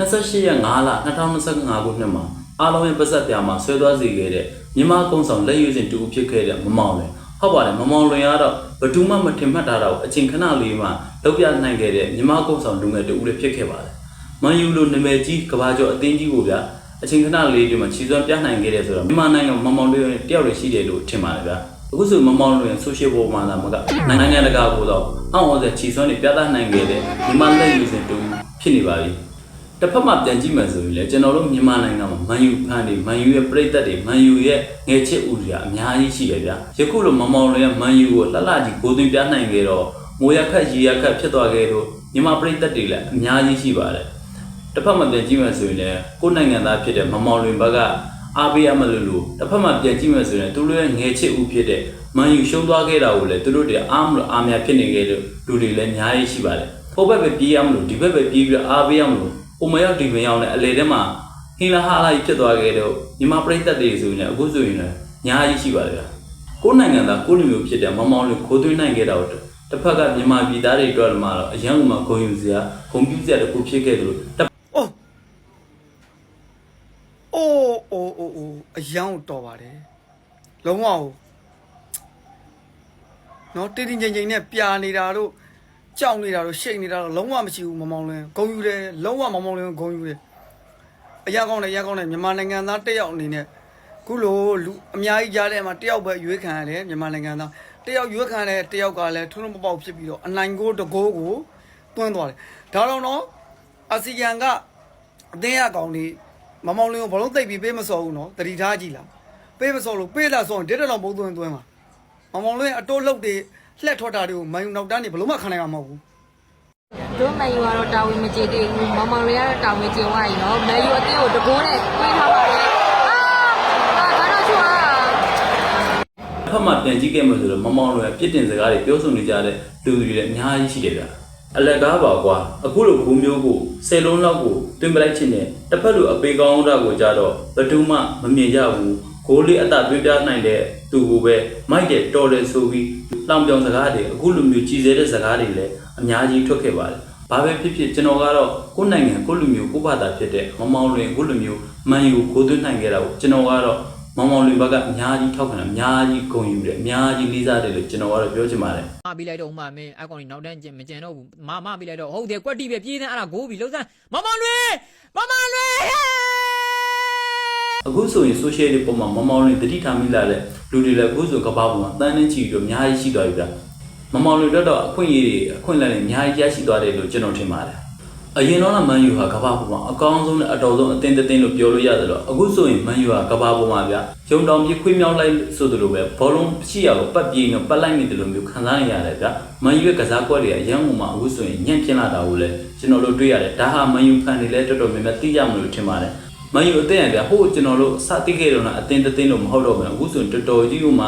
28ရက်5လ2025ခုနှစ်မှာအားလုံးရဲ့ပတ်သက်ပြာမှာဆွဲသွားစေခဲ့တဲ့မြန်မာကုန်းဆောင်လက်ရွေးစင်တူဖြစ်ခဲ့တဲ့မမောင်လွင်ဟုတ်ပါတယ်မမောင်လွင်ကတော့ဘယ်သူမှမထင်မှတ်တာတော့အချိန်ခဏလေးမှလောက်ပြနိုင်ခဲ့တဲ့မြန်မာကုန်းဆောင်လူငယ်တူလည်းဖြစ်ခဲ့ပါတယ်မန်ယူလိုနာမည်ကြီးကဘာကျော်အသင်းကြီးကိုဗျာအချိန်ခဏလေးဒီမှာခြေစွမ်းပြနိုင်ခဲ့တဲ့ဆိုတော့မြန်မာနိုင်ငံမမောင်လွင်တယောက်တည်းရှိတယ်လို့ထင်ပါတယ်ဗျာအခုဆိုမမောင်လွင်ဆိုရှယ်ပေါ်မှာသာမကနိုင်ငံတကာကိုတော့အောင့်အော်တဲ့ခြေစွမ်းတွေပြသနိုင်ခဲ့တဲ့မြန်မာလက်ရွေးစင်တူဖြစ်နေပါပြီ တစ်ဖက်မှာပြန်ကြည့်မှဆိုရင်လည်းကျွန်တော်တို့မြန်မာနိုင်ငံမှာမန်ယူဖန်တွေမန်ယူရဲ့ပြည်သက်တွေမန်ယူရဲ့ငယ်ချစ်ဦးတွေကအများကြီးရှိတယ်ဗျာယခုလိုမမောင်လွင်ရဲ့မန်ယူကိုလှလှကြီးကိုသွင်းပြနိုင်ခဲ့တော့ငိုရခက်ရီရခက်ဖြစ်သွားခဲ့တော့မြန်မာပြည်သက်တွေလည်းအများကြီးရှိပါတယ်တစ်ဖက်မှာပြန်ကြည့်မှဆိုရင်လည်းကိုယ်နိုင်ငံသားဖြစ်တဲ့မမောင်လွင်ဘက်ကအားပေးရမလို့လို့တစ်ဖက်မှာပြန်ကြည့်မှဆိုရင်သူတို့ရဲ့ငယ်ချစ်ဦးဖြစ်တဲ့မန်ယူရှုံးသွားခဲ့တာကိုလည်းသူတို့တွေအားမလို့အားများဖြစ်နေခဲ့လို့လူတွေလည်းအများကြီးရှိပါတယ်ဟိုဘက်ပဲပြေးရမလို့ဒီဘက်ပဲပြေးပြီးတော့အားပေးရမလို့ ဟိုမရောက်ဒီမရောက်နဲ့အလေထဲမှာဟင်းလာဟာလာကြီးဖြစ်သွားခဲ့တော့မြန်မာပြည်သက်တွေဆိုရင်လည်းအခုဆိုရင်လည်းညာကြီးရှိပါတယ်ဗျာကိုယ်နိုင်ငံသားကိုယ်လူမျိုးဖြစ်တဲ့မမောင်လေးခိုးသွင်းနိုင်ခဲ့တာတော့တစ်ဖက်ကမြန်မာပြည်သားတွေအတွက်မှတော့အရန်ဥမှာဂုံယူစရာဂုံပြူစရာတခုဖြစ်ခဲ့တယ်လို့တစ်အိုးအိုးအိုးအိုးအိုးအယောင်တော်ပါတယ်လုံးဝဟိုနော်တင်းတင်းငိမ့်ငိမ့်နဲ့ပြာနေတာတို့ ကြောက်နေတာတို့ရှိတ်နေတာတို့လုံးဝမရှိဘူးမမောင်လွင်ဂုံယူတယ်လုံးဝမမောင်လွင်ဂုံယူတယ်အရာကောင်းတယ်အရာကောင်းတယ်မြန်မာနိုင်ငံသားတစ်ယောက်အနေနဲ့ခုလိုလူအများကြီးကြားထဲမှာတစ်ယောက်ပဲရွေးခံရတယ်မြန်မာနိုင်ငံသားတစ်ယောက်ရွေးခံတဲ့တစ်ယောက်ကလည်းထုံးထုံးပေါက်ပေါက်ဖြစ်ပြီးတော့အနိုင်ကိုတကိုးကိုတွန်းသွားတယ်ဒါတော့နော်အာဆီယံကအသင်းရကောင်လေးမမောင်လင်းကိုဘလုံးသိပ်ပြီးပေးမစော်ဘူးနော်တတိထားကြည့်လားပေးမစော်လို့ပေးလာစော်ရင်ဒစ်တက်လောက်ပုံသွင်းသွင်းပါမမောင်လင်းအတိုးလှုပ်တွေ လှက်ထွက်တာတွေကိုမန်ယူနောက်တန်းနေဘလုံးမခံနိုင်မှာမဟုတ်ဘူးတို့မန်ယူကတော့တာဝန်မကျေသေးဘူးမောင်မောင်တွေကတော့တာဝန်ကျေသွားပြီနော်မန်ယူအသင်းကိုတကိုးနဲ့တွေးထားပါတယ်အာအာဘာလို့ချွာဖက်မှာပြန်ကြည့်ခဲ့မှဆိုတော့မမောင်လွယ်ပြစ်တင်စကားတွေပြောဆိုနေကြတဲ့လူတွေလည်းအများကြီးရှိတယ်ဗျာအလက်ကားပါကွာအခုလိုဂုံမျိုးကိုဆယ်လုံးလောက်ကိုတွင်ပလိုက်ခြင်းနဲ့တစ်ဖက်လိုအပေကောင်းတာကိုကြတော့ဘယ်သူမှမမြင်ကြဘူး ဂိုးလေးအသာတွင်းပြနိုင်တဲ့သူကိုပဲမိုက်တယ်တော်တယ်ဆိုပြီးလောင်ပြောင်စကားတွေအခုလိုမျိုးကြည်စဲတဲ့စကားတွေလည်းအများကြီးထွက်ခဲ့ပါတယ်ဘာပဲဖြစ်ဖြစ်ကျွန်တော်ကတော့ကိုယ်နိုင်ငံကိုယ့်လူမျိုးကိုယ့်ဘာသာဖြစ်တဲ့မမောင်လွင်ကိုယ့်လူမျိုးမန်ယူကိုသွင်းနိုင်ခဲ့တာကိုကျွန်တော်ကတော့မောင်မောင်လွင်ဘက်ကအများကြီးထောက်ခံတယ်အများကြီးဂုဏ်ယူတယ်အများကြီးလေးစားတယ်လို့ကျွန်တော်ကတော့ပြောချင်ပါတယ်မပြီးလိုက်တော့မှမင်းအကောင်ကြီးနောက်တန်းကျင်မကျင်တော့ဘူးမမပြီးလိုက်တော့ဟုတ်တယ်ကွက်တိပဲပြေးတဲ့အဲ့ဒါဂိုးပြီးလှုပ်စမ်းမမလွေမမလွေ အခုဆိုရင် social တွေပုံမှာမမောင်လွင်တတိထားမိလာတဲ့လူတွေလည်းအခုဆိုကမ္ဘာပေါ်မှာတန်းနှင်းချီပြီးတော့အများကြီးရှိသွားပြီဗျာမမောင်လွင်တော့တော့အခွင့်အရေးတွေအခွင့်အလမ်းတွေအများကြီးရရှိသွားတယ်လို့ကျွန်တော်ထင်ပါတယ်အရင်တော့ကမန်ယူဟာကမ္ဘာပေါ်မှာအကောင်းဆုံးနဲ့အတော်ဆုံးအသင်းတစ်သင်းလို့ပြောလို့ရတယ်လို့အခုဆိုရင်မန်ယူဟာကမ္ဘာပေါ်မှာဗျာဂျုံတောင်ပြေးခွေးမြောက်လိုက်ဆိုသလိုပဲဘောလုံးရှိရကိုပတ်ပြေးနေပတ်လိုက်နေတယ်လို့မျိုးခံစားနေရတယ်ဗျာမန်ယူရဲ့ကစားကွက်တွေအရန်ပုံမှာအခုဆိုရင်ညံ့ပြင်းလာတာကိုလည်းကျွန်တော်တို့တွေ့ရတယ်ဒါဟာမန်ယူဖန်တွေလည်းတော်တော်များများသိရမလို့ထင်ပါတယ် မန်ယူအသင်းရပြဟိုကျွန်တော်တို့စတိခဲ့တော့အသင်းတစ်သင်းလို့မဟုတ်တော့ဘူးအခုဆိုရင်တော်တော်ကြီးကမှ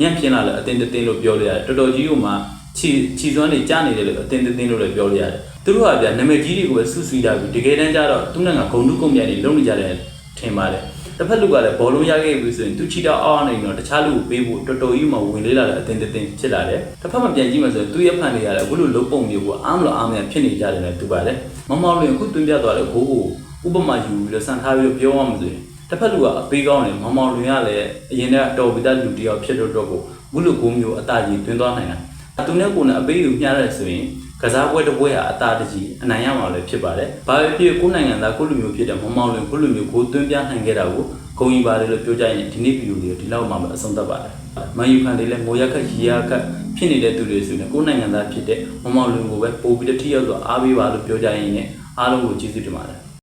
ညံ့ပြင်းလာလို့အသင်းတစ်သင်းလို့ပြောလို့ရတယ်တော်တော်ကြီးကမှခြီခြီစွမ်းနေကြားနေတယ်လို့အသင်းတစ်သင်းလို့လည်းပြောလို့ရတယ်သူတို့ကဗျာနာမည်ကြီးတွေကိုပဲဆုဆွီးတာပြီးတကယ်တမ်းကျတော့သူနဲ့ကဂုံတုကုန်ပြန်နေလုံနေကြတယ်ထင်ပါတယ်တစ်ဖက်လူကလည်းဘောလုံးရခဲ့ပြီဆိုရင်သူချီတော့အောက်နေတော့တခြားလူကိုပေးဖို့တော်တော်ကြီးမှဝင်လေးလာတဲ့အသင်းတစ်သင်းဖြစ်လာတယ်တစ်ဖက်မှာပြန်ကြည့်မှဆိုရင်သူရဲ့ဖန်တွေရတယ်အခုလိုလုံးပုံမျိုးကအားမလို့အားမရဖြစ်နေကြတယ်လည်းတူပါတယ်မမောင်လွင်အခုတွင်ပြသွားတဲ့ဂိုးကို ဥပမာယူပြီးတော့စံထားပြီးတော့ပြောရမှာဆိုရင်တစ်ဖက်လူကအပေးကောင်းတယ်မောင်မောင်လွင်ကလည်းအရင်ကတော်ပြီးသားလူတယောက်ဖြစ်တော့တော့ကိုဘုလူကိုမျိုးအတာကြီးတွင်သွားနိုင်တာသူနဲ့ကိုယ်နဲ့အပေးယူမျှရတယ်ဆိုရင်ကစားပွဲတစ်ပွဲဟာအတာတကြီးအနိုင်ရမှာလည်းဖြစ်ပါတယ်။ဘာပဲဖြစ်ကိုယ်နိုင်ငံသားကိုလူမျိုးဖြစ်တဲ့မောင်မောင်လွင်ကိုလူမျိုးကိုသွင်းပြနိုင်ခဲ့တာကိုဂုဏ်ယူပါတယ်လို့ပြောကြရင်ဒီနေ့ဗီဒီယိုလေးကိုဒီလောက်မှမအဆုံးသတ်ပါဘူး။မန်ယူဖန်တွေလည်းငိုရခက်ရီရခက်ဖြစ်နေတဲ့သူတွေဆိုရင်ကိုယ်နိုင်ငံသားဖြစ်တဲ့မောင်မောင်လွင်ကိုပဲပို့ပြီးတထိရောက်တော့အားပေးပါလို့ပြောကြရင်လည်းအားလုံးကိုကျေးဇူးတင်ပါတယ်။